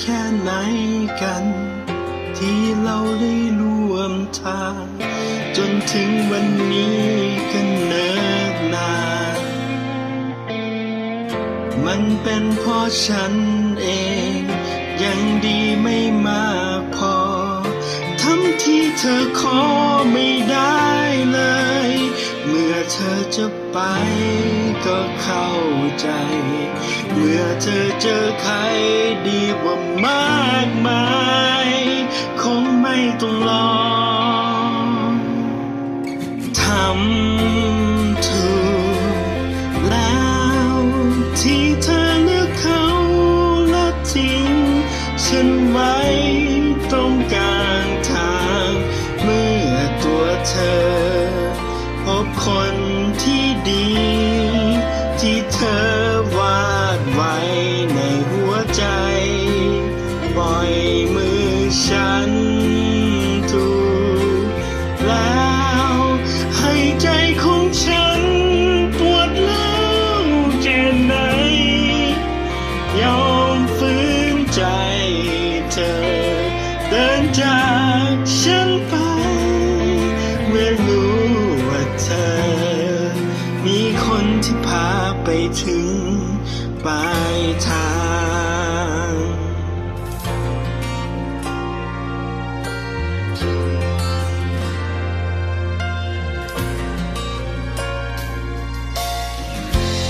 แค่ไหนกัน ที่เราได้ร่วมทาง จนถึงวันนี้กันเนิดนาน มันเป็นเพราะฉันเอง ยังดีไม่มากพอทำที่เธอขอไม่ได้เลย เธอจะไปก็เข้าใจ เมื่อเธอเจอใครดีกว่ามากมาย คงไม่ต้องรอทำถูกแล้วที่เธอเลือกเขาและทิ้งฉันไว้ตรงกลางทาง เมื่อตัวเธอ คนที่ดี ที่เธอวาดไว้ในหัวใจ ปล่อยมือฉันถูกแล้วให้ใจของฉันปวดร้าวแค่ไหน ยอมฝืนใจเธอเดินจากฉัน ปลายทาง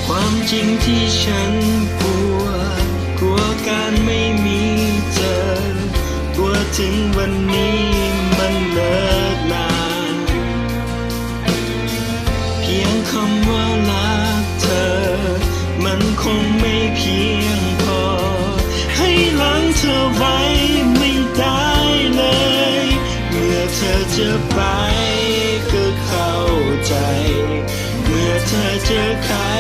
ความจริงที่ฉันกลัว กลัวการไม่มีเธอกลัวถึงวันนี้มันเลิกนาน เพียงคำว่ารักเธอ มันคงไม่เพียงพอ ให้หลังเธอไว้ไม่ได้เลย เมื่อเธอจะไปก็เข้าใจ เมื่อเธอจะขาย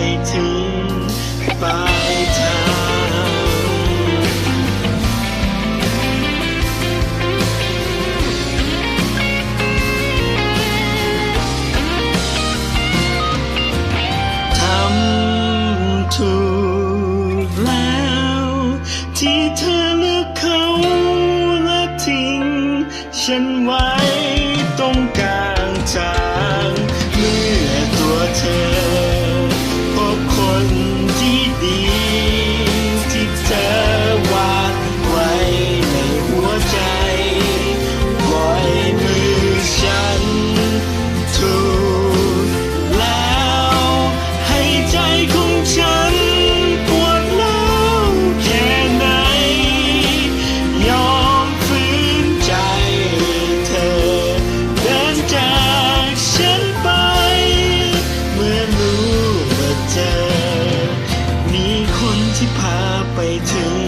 ไปถึงปลายทางทำถูกแล้ว ที่เธอเลือกเขาและทิ้งฉันไว้ ah